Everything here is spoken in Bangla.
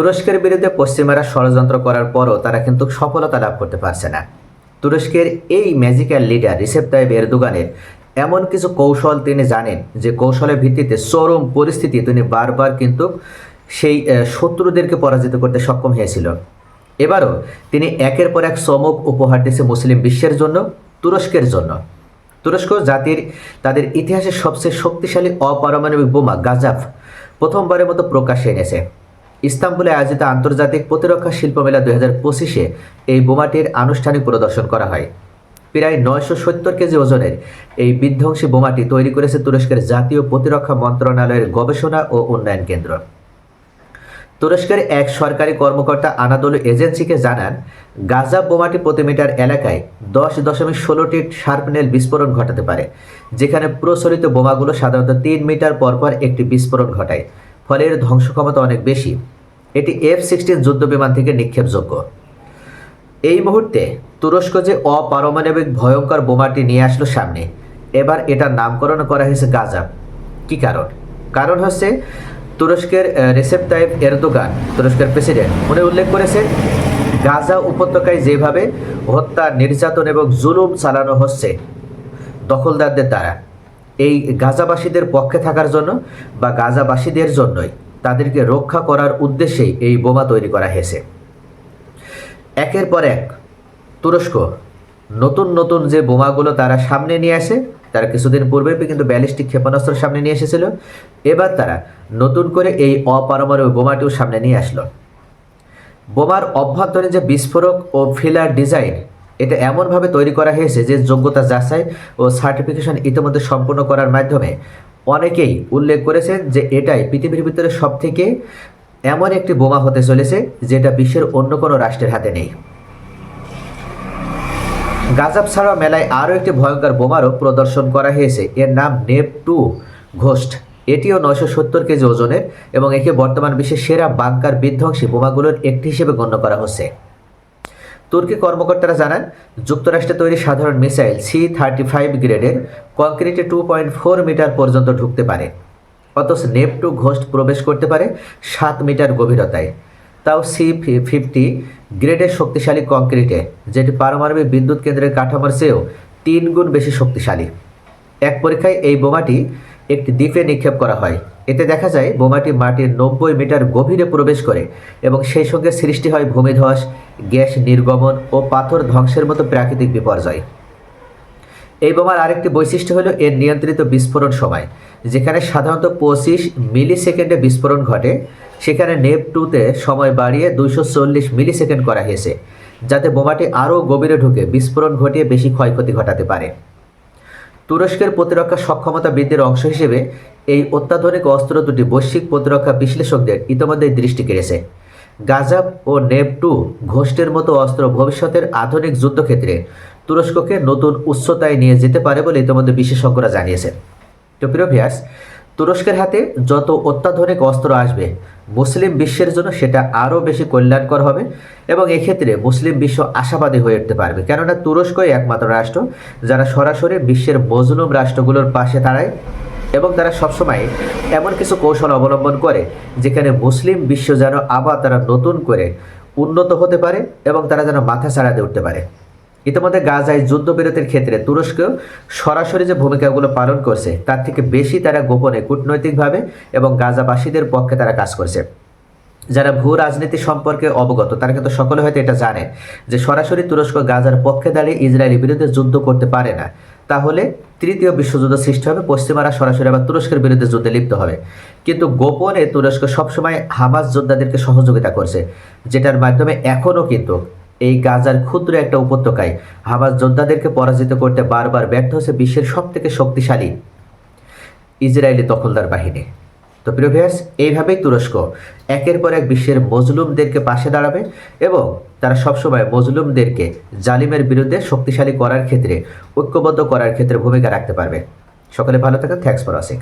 তুরস্কের বিরুদ্ধে পশ্চিমারা ষড়যন্ত্র করার পরও তারা কিন্তু সফলতা লাভ করতে পারছে না। তুরস্কের এই ম্যাজিক্যাল লিডার রিসেপ তাইব এরদোগানের এমন কিছু কৌশল তিনি জানেন যে কৌশলের ভিত্তিতে চরম পরিস্থিতি তিনি বারবার কিন্তু সেই শত্রুদেরকে পরাজিত করতে সক্ষম হয়েছিল। এবারও তিনি একের পর এক চমক উপহার দিয়েছে মুসলিম বিশ্বের জন্য, তুরস্কের জন্য। তুরস্ক জাতির, তাদের ইতিহাসের সবচেয়ে শক্তিশালী অপারমাণবিক বোমা গাজাফ প্রথমবারের মতো প্রকাশ্যে এনেছে। ইস্তাম্বুলে আয়োজিত আন্তর্জাতিক প্রতিরক্ষা শিল্প মেলা দুই হাজার পঁচিশে এই বোমাটির আনুষ্ঠানিক প্রদর্শন করা হয়। প্রায় নয়শো সত্তর কেজি ওজনের এই বিধ্বংসী বোমাটি তৈরি করেছে তুরস্কের জাতীয় প্রতিরক্ষা মন্ত্রণালয়ের গবেষণা ও উন্নয়ন কেন্দ্র। তুরস্কের এক সরকারি কর্মকর্তা আনাদোলু এজেন্সিকে জানান, গাজা বোমাটি প্রতি মিটার এলাকায় দশ দশমিক ষোলোটি শার্পনেল বিস্ফোরণ ঘটাতে পারে, যেখানে প্রচলিত বোমাগুলো সাধারণত তিন মিটার পরপর একটি বিস্ফোরণ ঘটায়। ফলে এর ধ্বংস ক্ষমতা অনেক বেশি। এটি এফ সিক্সটিন যুদ্ধ বিমান থেকে নিক্ষেপযোগ্য। এই মুহূর্তে তুরস্ক যে অপারমাণবিক ভয়ঙ্কর বোমাটি নিয়ে আসলো সামনে, এবার এটার নামকরণ করা হয়েছে গাজা। কি কারণ? কারণ হচ্ছে তুরস্কের রেসেপ তাইব এরদোগান, তুরস্কের প্রেসিডেন্ট, উনি উল্লেখ করেছেন, গাজা উপত্যকায় যেভাবে হত্যা, নির্যাতন এবং জুলুম চালানো হচ্ছে, দখলদারদের দ্বারা। এই গাজাবাসীদের পক্ষে থাকার জন্য বা গাজাবাসীদের জন্যই তাদেরকে রক্ষা করার উদ্দেশ্যেই এই বোমা তৈরি করা হয়েছে। একের পর এক তুরস্ক নতুন নতুন যে বোমাগুলো তারা সামনে নিয়ে আসে, তারা কিছুদিন পূর্বে কিন্তু ব্যালিস্টিক ক্ষেপণাস্ত্র সামনে নিয়ে এসেছিল, এবার তারা নতুন করে এই অপারমাণবিক বোমাটিও সামনে নিয়ে আসলো। বোমার অভ্যন্তরে যে বিস্ফোরক ও ফিলার ডিজাইন এটা এমনভাবে তৈরি করা হয়েছে যে যোগ্যতা যাচাই ও সার্টিফিকেশন ইতিমধ্যে সম্পূর্ণ করার মাধ্যমে অনেকেই উল্লেখ করেছেন যে এটাই পৃথিবীর ভিতরে সবথেকে এমন একটি বোমা হতে চলেছে যেটা বিশ্বের অন্য কোনো রাষ্ট্রের হাতে নেই। গাজাব ছাড়া মেলায় আরও একটি ভয়ঙ্কর বোমারও প্রদর্শন করা হয়েছে। এর নাম নেপ টু ঘোস্ট। এটিও নয়শো সত্তর কেজি ওজনের এবং একে বর্তমান বিশ্বের সেরা বাংকার বিধ্বংসী বোমাগুলোর একটি হিসেবে গণ্য করা হচ্ছে। তুর্কি কর্মকর্তারা জানান, যুক্তরাষ্ট্রে তৈরি সাধারণ মিসাইল সি থার্টি ফাইভ গ্রেডের কংক্রিটে টু পয়েন্ট ফোর মিটার পর্যন্ত ঢুকতে পারে। অথচ নেপটু ঘোস্ট প্রবেশ করতে পারে সাত মিটার গভীরতায়। তাও সি ফিফটি গ্রেডের শক্তিশালী কংক্রিটে, যেটি পারমাণবিক বিদ্যুৎ কেন্দ্রের কাঠামোর চেয়েও তিন গুণ বেশি শক্তিশালী। এক পরীক্ষায় এই বোমাটি একটি দ্বীপে নিক্ষেপ করা হয়। এতে দেখা যায়, বোমাটি মাটির নব্বই মিটার গভীরে প্রবেশ করে এবং সেই সঙ্গে সৃষ্টি হয় ভূমিধস, গ্যাস নির্গমন ও পাথর ধ্বংসের মতো প্রাকৃতিক বিপর্যয়। এই বোমার আরেকটি বৈশিষ্ট্য হলো এর নিয়ন্ত্রিত বিস্ফোরণ সময়, যেখানে সাধারণত পঁচিশ মিলি সেকেন্ডে বিস্ফোরণ ঘটে। সেখানে নেপ টুতে সময় বাড়িয়ে দুইশো চল্লিশ মিলি সেকেন্ড করা হয়েছে, যাতে বোমাটি আরও গভীরে ঢুকে বিস্ফোরণ ঘটিয়ে বেশি ক্ষয়ক্ষতি ঘটাতে পারে। তুরস্কের প্রতিরক্ষা সক্ষমতা বৃদ্ধির অংশ হিসেবে এই অত্যাধুনিক অস্ত্র দুটি বৈশ্বিক প্রতিরক্ষা বিশ্লেষকদের ইতিমধ্যে দৃষ্টি কেড়েছে। গাজাব ও নেপটু ঘোষ্টের মতো অস্ত্র ভবিষ্যতের আধুনিক যুদ্ধক্ষেত্রে তুরস্ককে নতুন উচ্চতায় নিয়ে যেতে পারে বলে ইতিমধ্যে বিশেষজ্ঞরা জানিয়েছেন। তো প্রিয় তুরস্কের হাতে যত অত্যাধুনিক অস্ত্র আসবে, মুসলিম বিশ্বের জন্য সেটা আরও বেশি কল্যাণকর হবে এবং এক্ষেত্রে মুসলিম বিশ্ব আশাবাদী হয়ে উঠতে পারবে। কেননা তুরস্কই একমাত্র রাষ্ট্র যারা সরাসরি বিশ্বের মজলুম রাষ্ট্রগুলোর পাশে দাঁড়ায় এবং তারা সবসময় এমন কিছু কৌশল অবলম্বন করে যেখানে মুসলিম বিশ্ব যেন আবার তারা নতুন করে উন্নত হতে পারে এবং তারা যেন মাথা ছাড়াতে উঠতে পারে। ইতিমধ্যে গাজায় যুদ্ধবিরতির ক্ষেত্রে তুরস্ক সরাসরি যে ভূমিকাগুলো পালন করছে, তার থেকে বেশি তারা গোপনে কূটনৈতিকভাবে এবং গাজাবাসীদের পক্ষে তারা কাজ করছে। যারা ভূ রাজনীতি সম্পর্কে অবগত, তারা কিন্তু সকলে হয়তো এটা জানে যে সরাসরি তুরস্ক গাজার পক্ষে দাঁড়িয়ে ইসরায়েলের বিরুদ্ধে যুদ্ধ করতে পারে না। তাহলে তৃতীয় বিশ্বযুদ্ধ সৃষ্টি হবে, পশ্চিমারা সরাসরি আবার তুরস্কের বিরুদ্ধে যুদ্ধে লিপ্ত হবে। কিন্তু গোপনে তুরস্ক সবসময় হামাস যোদ্ধাদেরকে সহযোগিতা করছে, যেটার মাধ্যমে এখনও কিন্তু এই গাজার ক্ষুদ্র একটা উপত্যকায় হামাস যোদ্ধাদেরকে পরাজিত করতে বারবার ব্যর্থ হচ্ছে বিশ্বের সব থেকে শক্তিশালী ইসরায়েলি দখলদার বাহিনী। তো প্রিয় এইভাবেই তুরস্ক একের পর এক বিশ্বের মজলুমদেরকে পাশে দাঁড়াবে এবং তারা সবসময় মজলুমদেরকে জালিমের বিরুদ্ধে শক্তিশালী করার ক্ষেত্রে, ঐক্যবদ্ধ করার ক্ষেত্রে ভূমিকা রাখতে পারবে। সকলে ভালো থাকেন থ্যাংকস ফর ওয়াচিং